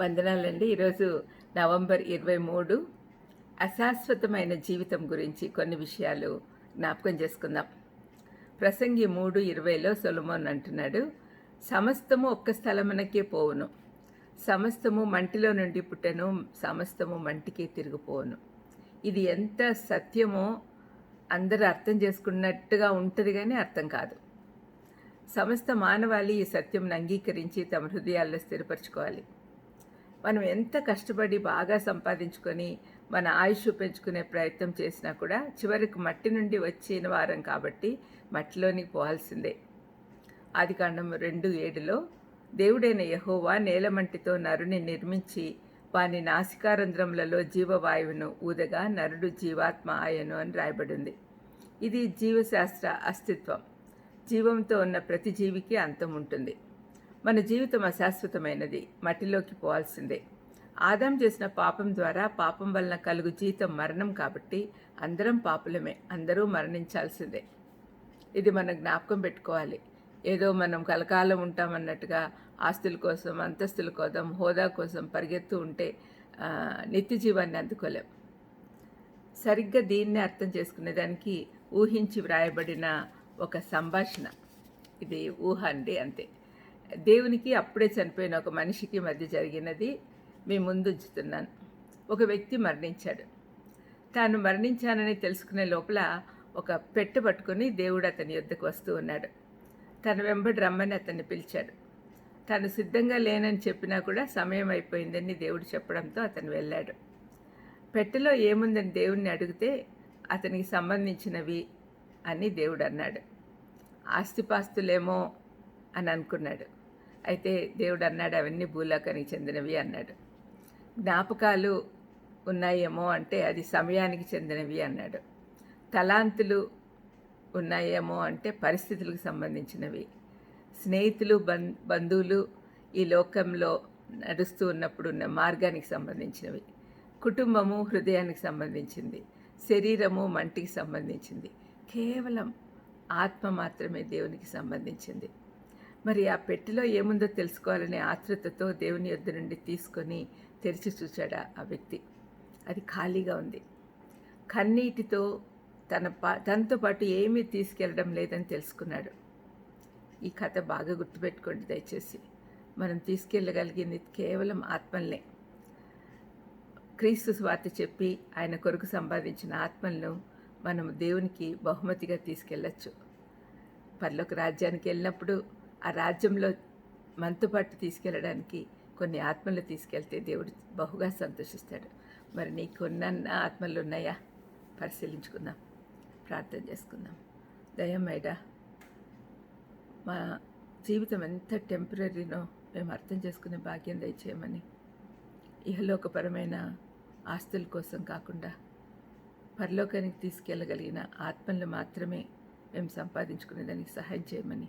వందనాలండి. ఈరోజు నవంబర్ ఇరవై మూడు. అశాశ్వతమైన జీవితం గురించి కొన్ని విషయాలు జ్ఞాపకం చేసుకుందాం. ప్రసంగి మూడు ఇరవైలో సొలమోన్ అంటున్నాడు సమస్తము ఒక్క స్థలమునకే పోవును. సమస్తము మంటిలో నుండి పుట్టను సమస్తము మంటికే తిరిగిపోవును. ఇది ఎంత సత్యమో అందరూ అర్థం చేసుకున్నట్టుగా ఉంటుంది కానీ అర్థం కాదు. సమస్త మానవాళి ఈ సత్యంను అంగీకరించి తమ హృదయాల్లో స్థిరపరచుకోవాలి. మనం ఎంత కష్టపడి బాగా సంపాదించుకొని మన ఆయుష్ పెంచుకునే ప్రయత్నం చేసినా కూడా చివరికి మట్టి నుండి వచ్చిన వారం కాబట్టి మట్టిలోనికి పోవాల్సిందే. ఆది కాండం రెండు ఏడులో దేవుడైన యహోవా నేలమంటితో నరుని నిర్మించి వాని నాసికారంధ్రములలో జీవవాయువును ఊదగా నరుడు జీవాత్మ ఆయను అని రాయబడింది. ఇది జీవశాస్త్ర అస్తిత్వం. జీవంతో ఉన్న ప్రతి జీవికి అంతం ఉంటుంది మన జీవితం అశాశ్వతమైనది. మట్టిలోకి పోవాల్సిందే. ఆదాం చేసిన పాపం ద్వారా పాపం వలన కలుగు జీతం మరణం కాబట్టి అందరం పాపులమే. అందరూ మరణించాల్సిందే. ఇది మనం జ్ఞాపకం పెట్టుకోవాలి. ఏదో మనం కలకాలం ఉంటామన్నట్టుగా ఆస్తుల కోసం అంతస్తుల కోసం హోదా కోసం పరిగెత్తు ఉంటే నిత్య జీవాన్ని అందుకోలేం. సరిగ్గా దీన్నే అర్థం చేసుకునేదానికి ఊహించి వ్రాయబడిన ఒక సంభాషణ. ఇది ఊహ అండి అంతే. దేవునికి అప్పుడే చనిపోయిన ఒక మనిషికి మధ్య జరిగినది మీ ముందు ఉంచుతున్నాను. ఒక వ్యక్తి మరణించాడు. తాను మరణించానని తెలుసుకునే లోపల ఒక పెట్టె పట్టుకొని దేవుడు అతని యొద్దకు వస్తూ ఉన్నాడు. తన వెంబడి రమ్మని అతన్ని పిలిచాడు. తాను సిద్ధంగా లేనని చెప్పినా కూడా సమయం అయిపోయిందని దేవుడు చెప్పడంతో అతను వెళ్ళాడు. పెట్టెలో ఏముందని దేవుణ్ణి అడిగితే అతనికి సంబంధించినవి అని దేవుడు అన్నాడు. ఆస్తిపాస్తులేమో అని అనుకున్నాడు. అయితే దేవుడు అన్నాడు అవన్నీ భూలోకానికి చెందినవి అన్నాడు. జ్ఞాపకాలు ఉన్నాయేమో అంటే అది సమయానికి చెందినవి అన్నాడు. తలాంతులు ఉన్నాయేమో అంటే పరిస్థితులకు సంబంధించినవి. స్నేహితులు బం బంధువులు ఈ లోకంలో నడుస్తూ ఉన్నప్పుడు ఉన్న మార్గానికి సంబంధించినవి. కుటుంబము హృదయానికి సంబంధించింది. శరీరము మంటికి సంబంధించింది. కేవలం ఆత్మ మాత్రమే దేవునికి సంబంధించింది. మరి ఆ పెట్టెలో ఏముందో తెలుసుకోవాలనే ఆతృతతో దేవుని యొద్ద నుండి తీసుకొని తెరిచి చూశాడు ఆ వ్యక్తి. అది ఖాళీగా ఉంది. కన్నీటితో తన పా తనతో పాటు ఏమీ తీసుకెళ్ళడం లేదని తెలుసుకున్నాడు. ఈ కథ బాగా గుర్తుపెట్టుకోండి దయచేసి. మనం తీసుకెళ్ళగలిగింది కేవలం ఆత్మల్నే. క్రీస్తు స్వార్త చెప్పి ఆయన కొరకు సంపాదించిన ఆత్మలను మనం దేవునికి బహుమతిగా తీసుకెళ్ళచ్చు. పర్లోక రాజ్యానికి వెళ్ళినప్పుడు ఆ రాజ్యంలో మనతో తీసుకెళ్ళడానికి కొన్ని ఆత్మలు తీసుకెళ్తే దేవుడు బహుగా సంతోషిస్తాడు. మరి నీకున్న ఆత్మలు ఉన్నాయా? పరిశీలించుకుందాం. ప్రార్థన చేసుకుందాం. దయమైడా మా జీవితం ఎంత టెంపరీనో మేము అర్థం చేసుకునే భాగ్యం దయచేయమని ఇహలోకపరమైన ఆస్తుల కోసం కాకుండా పరలోకానికి తీసుకెళ్ళగలిగిన ఆత్మలను మాత్రమే మేము సంపాదించుకునేదానికి సహాయం చేయమని